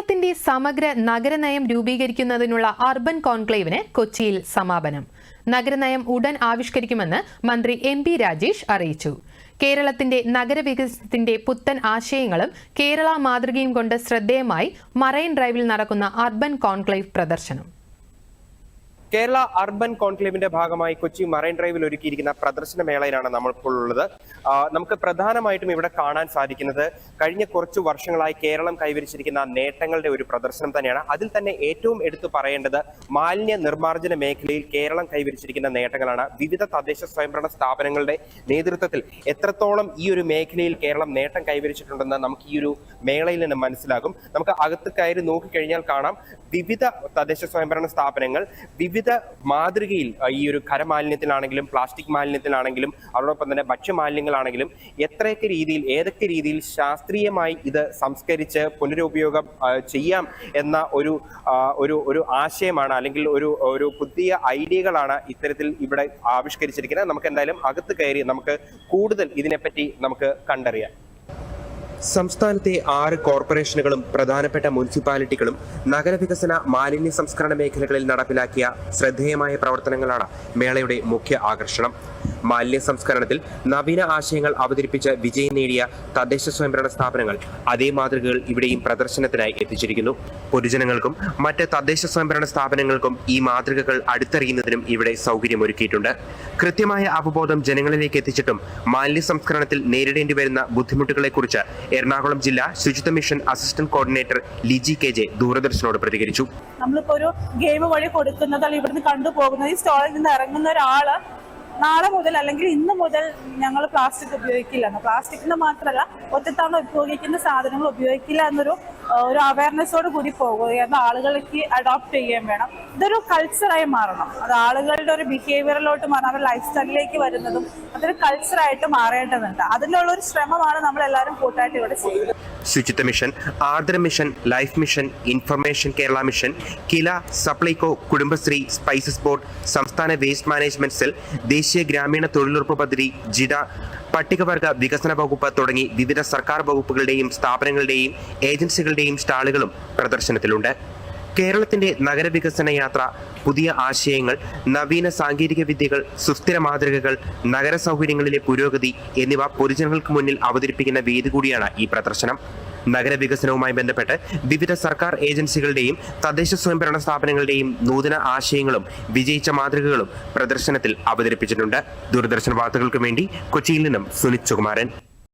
കേരളത്തിന്റെ സമഗ്ര നഗരനയം രൂപീകരിക്കുന്നതിനുള്ള അർബൻ കോൺക്ലേവിന് കൊച്ചിയിൽ സമാപനം. നഗരനയം ഉടൻ ആവിഷ്കരിക്കുമെന്ന് മന്ത്രി എം പി രാജേഷ് അറിയിച്ചു. കേരളത്തിന്റെ നഗരവികസനത്തിന്റെ പുത്തൻ ആശയങ്ങളും കേരള മാതൃകയും കൊണ്ട് ശ്രദ്ധേയമായി മറൈൻ ഡ്രൈവിൽ നടക്കുന്ന അർബൻ കോൺക്ലേവ് പ്രദർശനം. കേരള അർബൻ കോൺക്ലേവിന്റെ ഭാഗമായി കൊച്ചി മറൈൻ ഡ്രൈവിൽ ഒരുക്കിയിരിക്കുന്ന പ്രദർശന മേളയിലാണ് നമ്മൾ ഇപ്പോൾ ഉള്ളത് നമുക്ക് പ്രധാനമായിട്ടും ഇവിടെ കാണാൻ സാധിക്കുന്നത് കഴിഞ്ഞ കുറച്ച് വർഷങ്ങളായി കേരളം കൈവരിച്ചിരിക്കുന്ന നേട്ടങ്ങളുടെ ഒരു പ്രദർശനം തന്നെയാണ്. അതിൽ തന്നെ ഏറ്റവും എടുത്തു പറയേണ്ടത് മാലിന്യ നിർമ്മാർജന മേഖലയിൽ കേരളം കൈവരിച്ചിരിക്കുന്ന നേട്ടങ്ങളാണ്. വിവിധ തദ്ദേശ സ്വയംഭരണ സ്ഥാപനങ്ങളുടെ നേതൃത്വത്തിൽ എത്രത്തോളം ഈ ഒരു മേഖലയിൽ കേരളം നേട്ടം കൈവരിച്ചിട്ടുണ്ടെന്ന് നമുക്ക് ഈ ഒരു മേളയിൽ നിന്ന് മനസ്സിലാകും. നമുക്ക് അകത്ത് കയറി നോക്കിക്കഴിഞ്ഞാൽ കാണാം. വിവിധ തദ്ദേശ സ്വയംഭരണ സ്ഥാപനങ്ങൾ വിവിധ മാതൃകയിൽ ഈ ഒരു ഖരമാലിന്യത്തിലാണെങ്കിലും പ്ലാസ്റ്റിക് മാലിന്യത്തിലാണെങ്കിലും അതോടൊപ്പം തന്നെ ഭക്ഷ്യമാലിന്യങ്ങളാണെങ്കിലും എത്രയൊക്കെ രീതിയിൽ ഏതൊക്കെ രീതിയിൽ ശാസ്ത്രീയമായി ഇത് സംസ്കരിച്ച് പുനരുപയോഗം ചെയ്യാം എന്ന ഒരു ഒരു ഒരു ആശയമാണ് അല്ലെങ്കിൽ ഒരു ഒരു പുതിയ ഐഡിയകളാണ് ഇത്തരത്തിൽ ഇവിടെ ആവിഷ്കരിച്ചിരിക്കുന്നത്. നമുക്ക് എന്തായാലും അകത്ത് കയറി നമുക്ക് കൂടുതൽ ഇതിനെപ്പറ്റി നമുക്ക് കണ്ടറിയാം. സംസ്ഥാനത്തെ ആറ് കോർപ്പറേഷനുകളും പ്രധാനപ്പെട്ട മുനിസിപ്പാലിറ്റികളും നഗരവികസന മാലിന്യ സംസ്കരണ മേഖലകളിൽ നടപ്പിലാക്കിയ ശ്രദ്ധേയമായ പ്രവർത്തനങ്ങളാണ് മേളയുടെ മുഖ്യ ആകർഷണം. മാലിന്യ സംസ്കരണത്തിൽ നവീന ആശയങ്ങൾ അവതരിപ്പിച്ച വിജയം നേടിയ തദ്ദേശ സ്വയംഭരണ സ്ഥാപനങ്ങൾ അതേ മാതൃകകൾ ഇവിടെയും പ്രദർശനത്തിനായി എത്തിച്ചിരിക്കുന്നു. പൊതുജനങ്ങൾക്കും മറ്റ് തദ്ദേശ സ്വയംഭരണ സ്ഥാപനങ്ങൾക്കും ഈ മാതൃകകൾ അടുത്തറിയുന്നതിനും ഇവിടെ സൗകര്യമൊരുക്കിയിട്ടുണ്ട്. കൃത്യമായ അവബോധം ജനങ്ങളിലേക്ക് എത്തിച്ചിട്ടും മാലിന്യ സംസ്കരണത്തിൽ നേരിടേണ്ടി വരുന്ന ബുദ്ധിമുട്ടുകളെക്കുറിച്ച് എറണാകുളം ജില്ലാ ശുചിത്വ mission assistant coordinator Liji K J ദൂരദർശനോട് പ്രതികരിച്ചു. നമ്മളിപ്പോ ഒരു ഗെയിം വഴി കൊടുക്കുന്നത് അല്ലെങ്കിൽ ഇവിടുന്ന് കണ്ടുപോകുന്നത്. ഈ സ്റ്റോളിൽ നിന്ന് ഇറങ്ങുന്ന ഒരാൾ നാളെ മുതൽ അല്ലെങ്കിൽ ഇന്ന് മുതൽ ഞങ്ങൾ പ്ലാസ്റ്റിക് ഉപയോഗിക്കില്ല. പ്ലാസ്റ്റിക്കിന് മാത്രമല്ല ഒറ്റത്തവണ ഉപയോഗിക്കുന്ന സാധനങ്ങൾ ഉപയോഗിക്കില്ല എന്നൊരു ഒരു അവയർനെസ്സോട് കൂടി പോകുകയെന്ന് ആളുകൾക്ക് അഡോപ്റ്റ് ചെയ്യുകയും വേണം. ഇതൊരു കൾച്ചറായി മാറണം. അത് ആളുകളുടെ ഒരു ബിഹേവിയറിലോട്ട് മാറണം. അവരുടെ ലൈഫ് സ്റ്റൈലിലേക്ക് വരുന്നതും അതൊരു കൾച്ചറായിട്ട് മാറേണ്ടതുണ്ട്. അതിനുള്ള ഒരു ശ്രമമാണ് നമ്മൾ എല്ലാവരും കൂട്ടായിട്ട് ഇവിടെ ചെയ്യുന്നത്. ശുചിത്വ mission Ardra mission life mission information Kerala mission Kila Supplyco Kudumbashree spices board സംസ്ഥാന വേസ്റ്റ് മാനേജ്മെന്റ് സെൽ ദേശീയ ഗ്രാമീണ തൊഴിലുറപ്പ് പദ്ധതി ജിഡ പട്ടികവർഗ വികസന വകുപ്പ് തുടങ്ങി വിവിധ സർക്കാർ വകുപ്പുകളുടെയും സ്ഥാപനങ്ങളുടെയും ഏജൻസികളുടെയും സ്റ്റാളുകളും പ്രദർശനത്തിലുണ്ട്. കേരളത്തിന്റെ നഗരവികസന യാത്ര പുതിയ ആശയങ്ങൾ നവീന സാങ്കേതിക വിദ്യകൾ സുസ്ഥിര മാതൃകകൾ നഗര സൗകര്യങ്ങളിലെ പുരോഗതി എന്നിവ പൊതുജനങ്ങൾക്ക് മുന്നിൽ അവതരിപ്പിക്കുന്ന വേദി കൂടിയാണ് ഈ പ്രദർശനം. നഗരവികസനവുമായി ബന്ധപ്പെട്ട് വിവിധ സർക്കാർ ഏജൻസികളുടെയും തദ്ദേശ സ്വയംഭരണ സ്ഥാപനങ്ങളുടെയും നൂതന ആശയങ്ങളും വിജയിച്ച മാതൃകകളും പ്രദർശനത്തിൽ അവതരിപ്പിച്ചിട്ടുണ്ട്. ദൂരദർശൻ വാർത്തകൾക്ക് വേണ്ടി കൊച്ചിയിൽ നിന്നും സുനിത് സുകുമാരൻ.